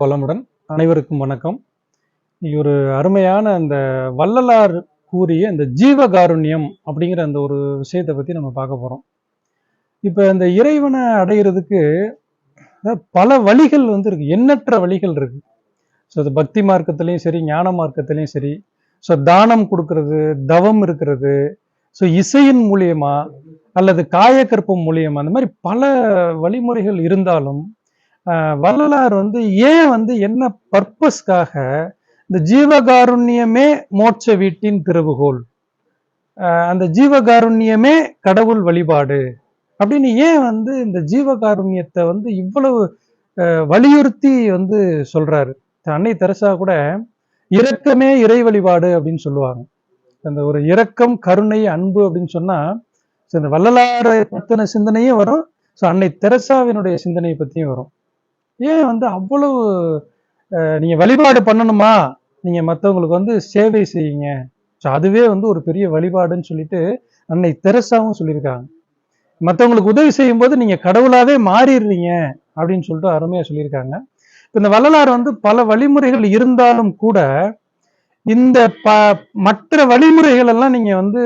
வளமுடன் அனைவருக்கும் வணக்கம். ஒரு அருமையான அந்த வள்ளலார் கூறிய இந்த ஜீவகாருண்யம் அப்படிங்கிற அந்த ஒரு விஷயத்தை பத்தி நம்ம பார்க்க போறோம். இப்ப இந்த இறைவனை அடைகிறதுக்கு பல வழிகள் வந்து இருக்கு. எண்ணற்ற வழிகள் இருக்கு. ஸோ அது பக்தி மார்க்கத்துலேயும் சரி ஞான மார்க்கத்துலேயும் சரி. ஸோ தானம் கொடுக்கறது தவம் இருக்கிறது. ஸோ இசையின் மூலியமா அல்லது காயக்கற்பம் மூலியமா அந்த மாதிரி பல வழிமுறைகள் இருந்தாலும் வள்ளலார் வந்து ஏன் வந்து என்ன பர்பஸ்க்காக இந்த ஜீவகாருண்யமே மோட்ச வீட்டின் திறவுகோல் அந்த ஜீவகாருண்யமே கடவுள் வழிபாடு அப்படின்னு ஏன் வந்து இந்த ஜீவகாருண்யத்தை வந்து இவ்வளவு வலியுறுத்தி வந்து சொல்றாரு? அன்னை தெரசா கூட இரக்கமே இறை வழிபாடு அப்படின்னு சொல்லுவாங்க. அந்த ஒரு இரக்கம் கருணை அன்பு அப்படின்னு சொன்னா இந்த வள்ளலாரை பத்தின சிந்தனையும் வரும். ஸோ அன்னை தெரசாவினுடைய சிந்தனையை பத்தியும் வரும். ஏன் வந்து அவ்வளவு நீங்கள் நீங்க வழிபாடு பண்ணணுமா? நீங்க மற்றவங்களுக்கு வந்து சேவை செய்யுங்க. ஸோ அதுவே வந்து ஒரு பெரிய வழிபாடுன்னு சொல்லிட்டு அன்னை தெரசாவும் சொல்லியிருக்காங்க. மற்றவங்களுக்கு உதவி செய்யும் போது நீங்க கடவுளாவே மாறிடுறீங்க அப்படின்னு சொல்லிட்டு அருமையா சொல்லியிருக்காங்க. இப்போ இந்த வள்ளலார் வந்து பல வழிமுறைகள் இருந்தாலும் கூட இந்த ப மற்ற வழிமுறைகள் எல்லாம் நீங்க வந்து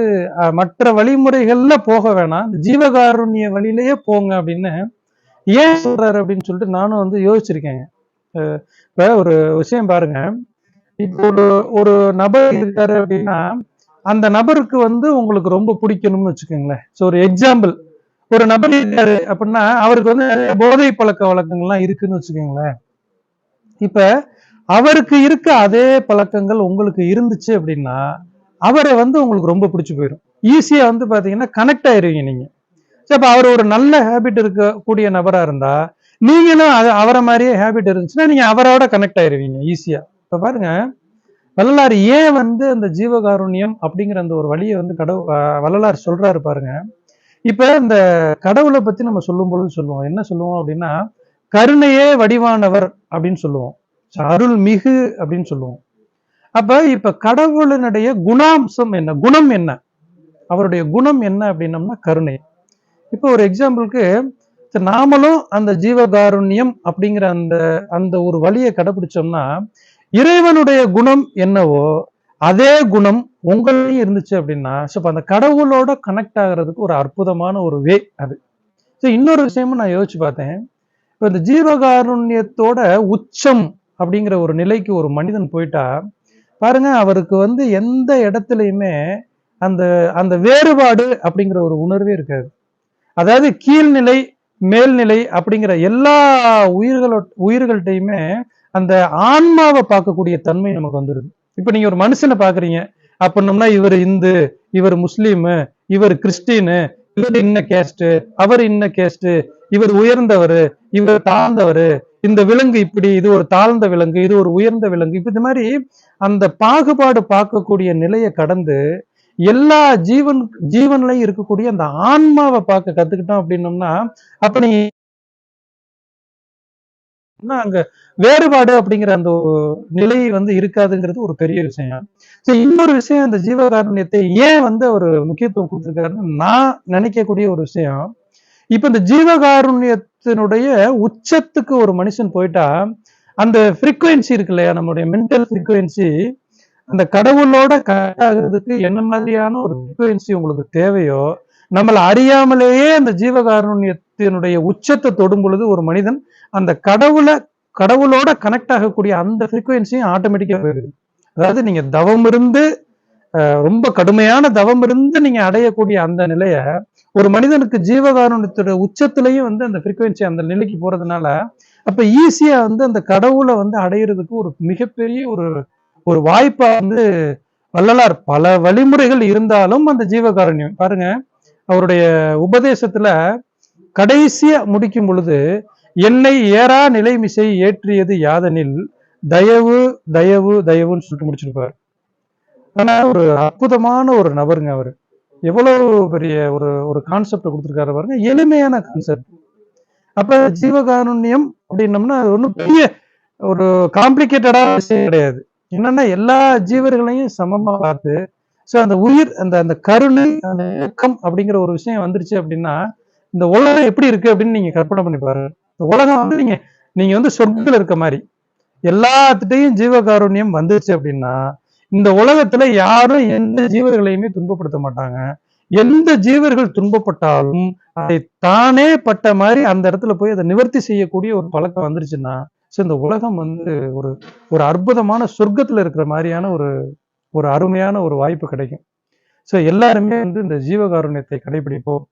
மற்ற வழிமுறைகள்ல போக வேணாம். இந்த ஜீவகாருண்ய வழியிலேயே போங்க அப்படின்னு ஏன் சொல்றாரு அப்படின்னு சொல்லிட்டு நானும் வந்து யோசிச்சிருக்கேங்க. இப்ப ஒரு விஷயம் பாருங்க. இப்போ ஒரு ஒரு நபர் இருக்காரு அப்படின்னா அந்த நபருக்கு வந்து உங்களுக்கு ரொம்ப பிடிக்கணும்னு வச்சுக்கோங்களேன். ஸோ ஒரு எக்ஸாம்பிள் ஒரு நபர் இருக்காரு அப்படின்னா அவருக்கு வந்து நிறைய போதை பழக்க வழக்கங்கள்லாம் இருக்குன்னு வச்சுக்கோங்களேன். இப்ப அவருக்கு இருக்க அதே பழக்கங்கள் உங்களுக்கு இருந்துச்சு அப்படின்னா அவரை வந்து உங்களுக்கு ரொம்ப பிடிச்சி போயிடும் ஈஸியா வந்து பாத்தீங்கன்னா கனெக்ட் ஆயிருவீங்க நீங்க. சரி அப்போ அவர் ஒரு நல்ல ஹேபிட் இருக்கக்கூடிய நபரா இருந்தா நீங்களும் அது அவரை மாதிரியே ஹேபிட் இருந்துச்சுன்னா நீங்க அவரோட கனெக்ட் ஆயிருவீங்க ஈஸியா இப்போ பாருங்க வள்ளலார் ஏன் வந்து அந்த ஜீவகாருண்யம் அப்படிங்கிற அந்த ஒரு வழியை வந்து கடவு வள்ளலார் சொல்றாரு பாருங்க. இப்போ இந்த கடவுளை பத்தி நம்ம சொல்லும் பொழுது சொல்லுவோம். என்ன சொல்லுவோம் அப்படின்னா கருணையே வடிவானவர் அப்படின்னு சொல்லுவோம். அருள் மிகு அப்படின்னு சொல்லுவோம். அப்ப இப்ப கடவுளினுடைய குணாம்சம் என்ன? குணம் என்ன? அவருடைய குணம் என்ன அப்படின்னம்னா கருணை. இப்போ ஒரு எக்ஸாம்பிளுக்கு நாமளும் அந்த ஜீவகாருண்யம் அப்படிங்கிற அந்த அந்த ஒரு வழியை கடைபிடிச்சோம்னா இறைவனுடைய குணம் என்னவோ அதே குணம் உங்களையும் இருந்துச்சு அப்படின்னா ஸோ அந்த கடவுளோட கனெக்ட் ஆகிறதுக்கு ஒரு அற்புதமான ஒரு வே அது. ஸோ இன்னொரு விஷயமும் நான் யோசிச்சு பார்த்தேன். இப்போ இந்த ஜீவகாருண்யத்தோட உச்சம் அப்படிங்கிற ஒரு நிலைக்கு ஒரு மனிதன் போயிட்டா பாருங்க அவருக்கு வந்து எந்த இடத்துலையுமே அந்த அந்த வேறுபாடு அப்படிங்கிற ஒரு உணர்வே இருக்காது. அதாவது கீழ்நிலை மேல்நிலை அப்படிங்கிற எல்லா உயிர்களோ உயிர்கள்ட்டையுமே அந்த ஆன்மாவை பார்க்கக்கூடிய தன்மை நமக்கு வந்துடுது இப்போ நீங்க ஒரு மனுஷனை பாக்குறீங்க அப்படின்னம்னா இவர் இந்து இவர் முஸ்லீமு இவர் கிறிஸ்டினு இவர் இன்ன கேஸ்ட் அவர் இன்ன கேஸ்ட் இவர் உயர்ந்தவர் இவர் தாழ்ந்தவர் இந்த விலங்கு இப்படி இது ஒரு தாழ்ந்த விலங்கு இது ஒரு உயர்ந்த விலங்கு இப்ப இந்த மாதிரி அந்த பாகுபாடு பார்க்கக்கூடிய நிலையை கடந்து எல்லா ஜீவன் ஜீவன்லயும் இருக்கக்கூடிய அந்த ஆன்மாவை பார்க்க கத்துக்கிட்டோம் அப்படின்னோம்னா அப்ப நீ அங்க வேறுபாடு அப்படிங்கிற அந்த நிலை வந்து இருக்காதுங்கிறது ஒரு பெரிய விஷயம். சரி இன்னொரு விஷயம் அந்த ஜீவகாருண்யத்தை ஏன் வந்து ஒரு முக்கியத்துவம் கொடுத்துருக்காருன்னு நான் நினைக்கக்கூடிய ஒரு விஷயம் இப்ப இந்த ஜீவகாருண்யத்தினுடைய உச்சத்துக்கு ஒரு மனுஷன் போயிட்டா அந்த ஃப்ரீக்குவென்சி இருக்கு இல்லையா நம்மளுடைய மென்டல் ஃப்ரீக்குவென்சி அந்த கடவுளோட கனெக்ட் ஆகுறதுக்கு என்ன மாதிரியான ஒரு ஃப்ரீக்குவென்சி உங்களுக்கு தேவையோ நம்மளை அறியாமலேயே அந்த ஜீவகாருண்யத்தினுடைய உச்சத்தை தொடும் பொழுது ஒரு மனிதன் அந்த கடவுளை கடவுளோட கனெக்ட் ஆகக்கூடிய அந்த ஃப்ரீக்குவென்சியும் ஆட்டோமேட்டிக்கா வருது அதாவது நீங்க தவம் இருந்து அஹ், ரொம்ப கடுமையான தவம் இருந்து நீங்க அடையக்கூடிய அந்த நிலைய ஒரு மனிதனுக்கு ஜீவகாருண்யத்தோட உச்சத்திலையும் வந்து அந்த ஃப்ரீக்குவென்சி அந்த நிலைக்கு போறதுனால அப்ப ஈஸியா வந்து அந்த கடவுளை வந்து அடையிறதுக்கு ஒரு மிகப்பெரிய ஒரு ஒரு வாய்ப்பா வந்து வள்ளலார் பல வழிமுறைகள் இருந்தாலும் அந்த ஜீவகாரண்யம். பாருங்க அவருடைய உபதேசத்துல கடைசியா முடிக்கும் பொழுது என்னை ஏறா நிலைமிசை ஏற்றியது யாதனில் தயவு தயவு தயவுன்னு சொல்லிட்டு முடிச்சிருப்பார். ஆனா ஒரு அற்புதமான ஒரு நபருங்க அவரு. எவ்வளவு பெரிய ஒரு ஒரு கான்செப்ட் கொடுத்துருக்காரு பாருங்க எளிமையான கான்செப்ட் அப்ப ஜீவகாருண்யம் அப்படின்னம்னா அது ஒன்றும் பெரிய ஒரு காம்ப்ளிகேட்டடான விஷயம் கிடையாது. என்னன்னா எல்லா ஜீவர்களையும் சமமா பார்த்து ஸோ அந்த உயிர் அந்த அந்த கருணை அந்த இயக்கம் அப்படிங்கிற ஒரு விஷயம் வந்துருச்சு அப்படின்னா இந்த உலகம் எப்படி இருக்கு அப்படின்னு நீங்க கற்பனை பண்ணி பாருங்க. இந்த உலகம் வந்து நீங்க நீங்க வந்து சொற்கள் இருக்க மாதிரி. எல்லாத்துட்டையும் ஜீவகாருண்யம் வந்துருச்சு அப்படின்னா இந்த உலகத்துல யாரும் எந்த ஜீவர்களையுமே துன்பப்படுத்த மாட்டாங்க. எந்த ஜீவர்கள் துன்பப்பட்டாலும் அதை தானே பட்ட மாதிரி அந்த இடத்துல போய் அதை நிவர்த்தி செய்யக்கூடிய ஒரு பழக்கம் வந்துருச்சுன்னா ஸோ இந்த உலகம் வந்து ஒரு ஒரு அற்புதமான சொர்க்கத்தில் இருக்கிற மாதிரியான ஒரு ஒரு அருமையான ஒரு வாய்ப்பு கிடைக்கும். ஸோ எல்லாருமே வந்து இந்த ஜீவகாருண்யத்தை கடைபிடிப்போம்.